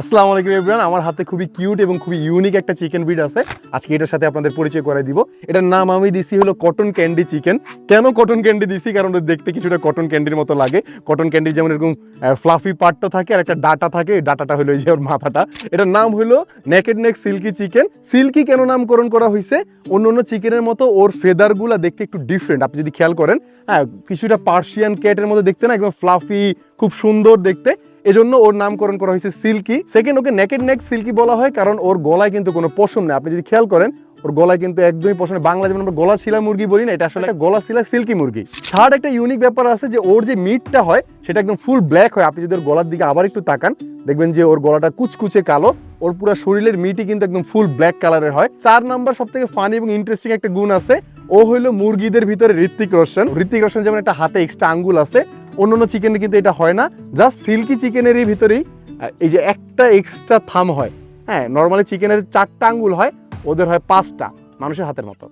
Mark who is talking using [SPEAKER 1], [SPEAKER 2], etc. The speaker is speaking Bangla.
[SPEAKER 1] আসসালামু আলাইকুম এভরিওয়ান আমার হাতে খুবই কিউট এবং খুবই ইউনিক একটা চিকেন ব্রিড আছে। আজকে এটার সাথে আপনাদের পরিচয় করে দিব। এটার নাম আমি দিছি হলো কটন ক্যান্ডি চিকেন কেন কটন ক্যান্ডি দিছি? কারণ দেখতে কিছুটা কটন ক্যান্ডির মতো লাগে। কটন ক্যান্ডির যেমন এরকম ফ্লাফি পার্টটা থাকে আর একটা ডাটা থাকে ডাটাটা হলো যে ওর মাথাটা। এটার নাম হলো naked neck silky chicken silky কেন নামকরণ করা হয়েছে অন্য অন্য চিকেনের মতো ওর ফেদারগুলা দেখতে একটু ডিফারেন্ট আপনি যদি খেয়াল করেন হ্যাঁ কিছুটা পার্সিয়ান ক্যাটের মতো দেখতে না, একদম ফ্লাফি খুব সুন্দর দেখতে। এজন্য ওর নামকরণ করা হয়েছে সিল্কি। সেকেন্ড ওকে নেকেড নেক সিল্কি বলা হয়, কারণ ওর গলায় কিন্তু কোনো পশম নেই। আপনি যদি খেয়াল করেন, ওর গলায় কিন্তু একদমই পশম বাংলা যেমন আমরা গলা ছিলা মুরগি বলি না, এটা আসলে একটা গলা ছিলা সিল্কি মুরগি। থার্ড একটা ইউনিক ব্যাপার আছে যে ওর যে মিটটা হয়, সেটা একদম ফুল ব্ল্যাক হয়। আপনি যদি ওর গলার দিকে আবার একটু তাকান, দেখবেন যে ওর গলাটা কুচকুচে কালো। ওর পুরো শরীরের মিটই কিন্তু একদম ফুল ব্ল্যাক কালারের হয়। চার নাম্বার সব থেকে ফানি এবং ইন্টারেস্টিং একটা গুণ আছে, ও হইল মুরগিদের ভিতরে ঋত্বিক রোশন। ঋত্বিক রোশন যেমন একটা হাতে এক্সট্রা আঙ্গুল আছে অন্য অন্য চিকেনে কিন্তু এটা হয় না। জাস্ট সিল্কি চিকেনেরই ভিতরেই এই যে একটা এক্সট্রা থাম হয়। হ্যাঁ নর্মালি চিকেনের চারটা আঙ্গুল হয়, ওদের হয় পাঁচটা মানুষের হাতের মতো।